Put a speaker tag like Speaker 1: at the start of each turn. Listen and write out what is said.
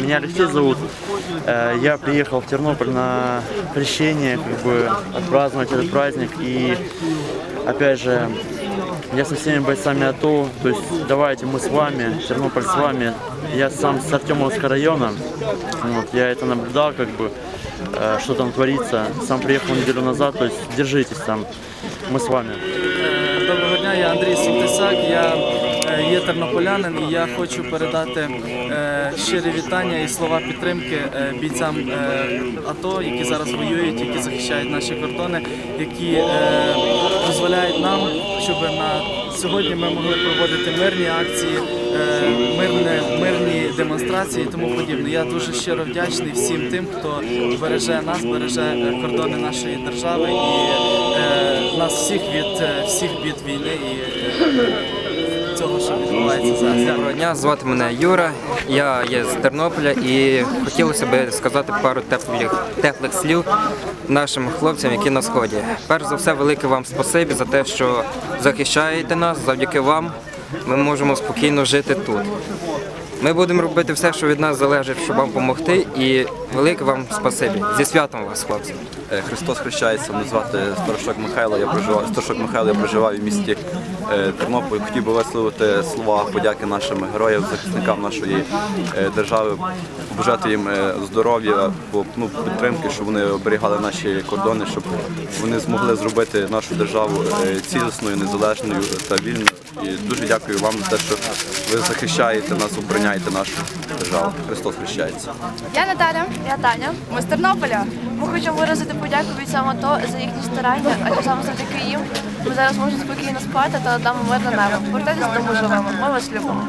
Speaker 1: Меня Алексей зовут. Э, Я приехал в Тернополь на крещение, как бы отпраздновать этот праздник. И опять же, я со всеми бойцами АТО, то есть давайте мы с вами, Тернополь с вами. Я сам с Артемовского района, вот, я это наблюдал, как бы, э, что там творится. Сам приехал неделю назад, то есть держитесь там, мы с вами.
Speaker 2: Е, Доброго дня, я Андрій Салтисак, я тернополянин і я хочу передати е, щирі вітання і слова підтримки е, бійцям е, АТО, які зараз воюють, які захищають наші кордони, які дозволяють нам, щоб на сьогодні ми могли проводити мирні акції, е, мирні, демонстрації і тому подібне. Я дуже щиро вдячний всім тим, хто береже нас, береже кордони нашої держави і нас всіх від всіх бід війни і цього, що відбувається зараз.
Speaker 3: Доброго дня, звати мене Юра. Я є з Тернополя і хотілося б сказати пару теплих, теплих слів нашим хлопцям, які на сході. Перш за все, велике вам спасибі за те, що захищаєте нас. Завдяки вам ми можемо спокійно жити тут. Ми будемо робити все, що від нас залежить, щоб вам допомогти. І велике вам спасибі. Зі святом вас, хлопці.
Speaker 4: Е, Христос хрещається, мене звати Старошок Михайло. Я проживаю Старошок Михайло, я проживаю в місті е, Тернопіль. Хотів би висловити слова подяки нашим героям, захисникам нашої е, держави, побажати їм е, здоров'я, по- ну, підтримки, щоб вони оберігали наші кордони, щоб вони змогли зробити нашу державу цілісною, незалежною та вільною. І дуже дякую вам за те, що ви захищаєте нас, обороняєте нашу державу. Христос хрещається.
Speaker 5: Я Наталя, я Таня. Ми з Тернополя. Ми хочемо виразити подяку від саме то за їхні старання, адже саме завдяки їм ми зараз можемо спокійно спати та дамо мирне небо. Повертайтеся дому живемо. Ми вас любимо.